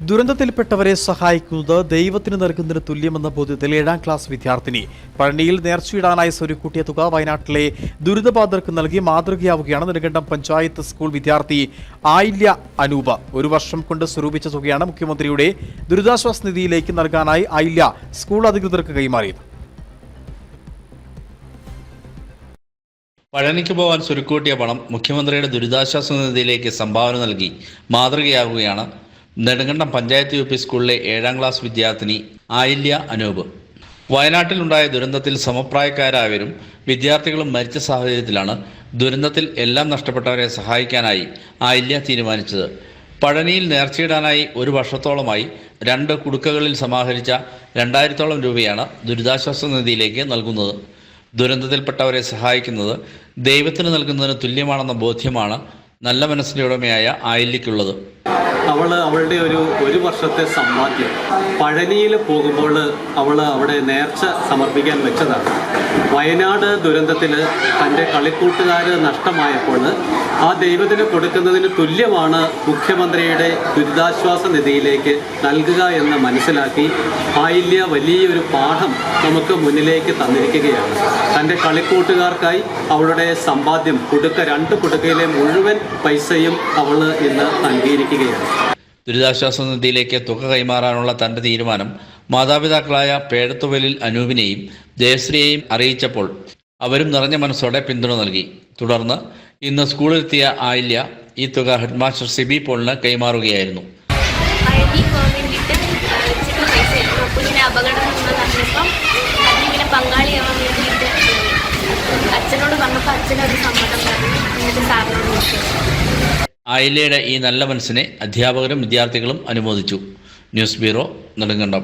ദുരന്തത്തിൽപ്പെട്ടവരെ സഹായിക്കുന്നത് ദൈവത്തിന് നൽകുന്നതിന് തുല്യമെന്ന ബോധ്യത്തിൽ ഏഴാം ക്ലാസ് വിദ്യാർത്ഥിനി പഴനിയിൽ നേർച്ചയിടാനായി സ്വരുക്കൂട്ടിയ തുക വയനാട്ടിലെ ദുരിതബാധിതർക്ക് നൽകി മാതൃകയാവുകയാണ് നെടുങ്കണ്ടം പഞ്ചായത്ത് സ്കൂൾ വിദ്യാർത്ഥി ആയില്യ അനൂപ. ഒരു വർഷം കൊണ്ട് സ്വരൂപിച്ച തുകയാണ് മുഖ്യമന്ത്രിയുടെ ദുരിതാശ്വാസ നിധിയിലേക്ക് നൽകാനായി ആയില്യ സ്കൂൾ അധികൃതർക്ക് കൈമാറിയത്. പഴനിക്ക് പോകാൻ സുരുക്കൂട്ടിയ പണം മുഖ്യമന്ത്രിയുടെ ദുരിതാശ്വാസ നിധിയിലേക്ക് സംഭാവന നൽകി മാതൃകയാകുകയാണ് നെടുങ്കണ്ടം പഞ്ചായത്ത് യു പി സ്കൂളിലെ ഏഴാം ക്ലാസ് വിദ്യാർത്ഥിനി ആയില്യ അനൂപ്. വയനാട്ടിലുണ്ടായ ദുരന്തത്തിൽ സമപ്രായക്കാരായവരും വിദ്യാർത്ഥികളും മരിച്ച സാഹചര്യത്തിലാണ് ദുരന്തത്തിൽ എല്ലാം നഷ്ടപ്പെട്ടവരെ സഹായിക്കാനായി ആയില്യ തീരുമാനിച്ചത്. പഴനിയിൽ നേർച്ചയിടാനായി ഒരു വർഷത്തോളമായി രണ്ട് കുടുക്കകളിൽ സമാഹരിച്ച രണ്ടായിരത്തോളം രൂപയാണ് ദുരിതാശ്വാസ നിധിയിലേക്ക് നൽകുന്നത്. ദുരന്തത്തിൽപ്പെട്ടവരെ സഹായിക്കുന്നത് ദൈവത്തിന് നൽകുന്നതിന് തുല്യമാണെന്ന ബോധ്യമാണ് നല്ല മനസ്സിന്റെ ഉടമയായ ആയില്യക്കുള്ളത് അവൾ അവളുടെ ഒരു ഒരു വർഷത്തെ സമ്പാദ്യം. പഴനിയിൽ പോകുമ്പോൾ അവൾ അവിടെ നേർച്ച സമർപ്പിക്കാൻ വെച്ചതാണ്. വയനാട് ദുരന്തത്തിൽ തന്റെ കളിക്കൂട്ടുകാർ നഷ്ടമായപ്പോൾ ആ ദൈവത്തിന് കൊടുക്കുന്നതിന് തുല്യമാണ് മുഖ്യമന്ത്രിയുടെ ദുരിതാശ്വാസ നിധിയിലേക്ക് നൽകുക എന്ന് മനസ്സിലാക്കി ആയില്യ വലിയൊരു പാഠം നമുക്ക് മുന്നിലേക്ക് തന്നിരിക്കുകയാണ്. തന്റെ കളിക്കൂട്ടുകാർക്കായി അവളുടെ സമ്പാദ്യം കുടുക്ക രണ്ട് കുടുക്കയിലെ മുഴുവൻ പൈസയും അവൾ ഇന്ന് നൽകിയിരിക്കുകയാണ് ദുരിതാശ്വാസ നിധിയിലേക്ക് തുക കൈമാറാനുള്ള തന്റെ തീരുമാനം മാതാപിതാക്കളായ പേഴത്തുവലിൽ അനൂപിനെയും ജയശ്രീയെയും അറിയിച്ചപ്പോൾ അവരും നിറഞ്ഞ മനസ്സോടെ പിന്തുണ നൽകി. തുടർന്ന് ഇന്ന് സ്കൂളിലെത്തിയ ആയില്യ ഈ തുക ഹെഡ്മാസ്റ്റർ സിബി പോളിന് കൈമാറുകയായിരുന്നു. പങ്കാളിയാവാൻ വേണ്ടിയിട്ട് അച്ഛനോട് പറഞ്ഞപ്പോൾ അച്ഛനൊരു സമ്മതം പറഞ്ഞു. എന്നിട്ട് സാറിനോട് ആയില്യയുടെ ഈ നല്ല മനസ്സിനെ അധ്യാപകരും വിദ്യാർത്ഥികളും അനുമോദിച്ചു. News bureau Nedumkandam.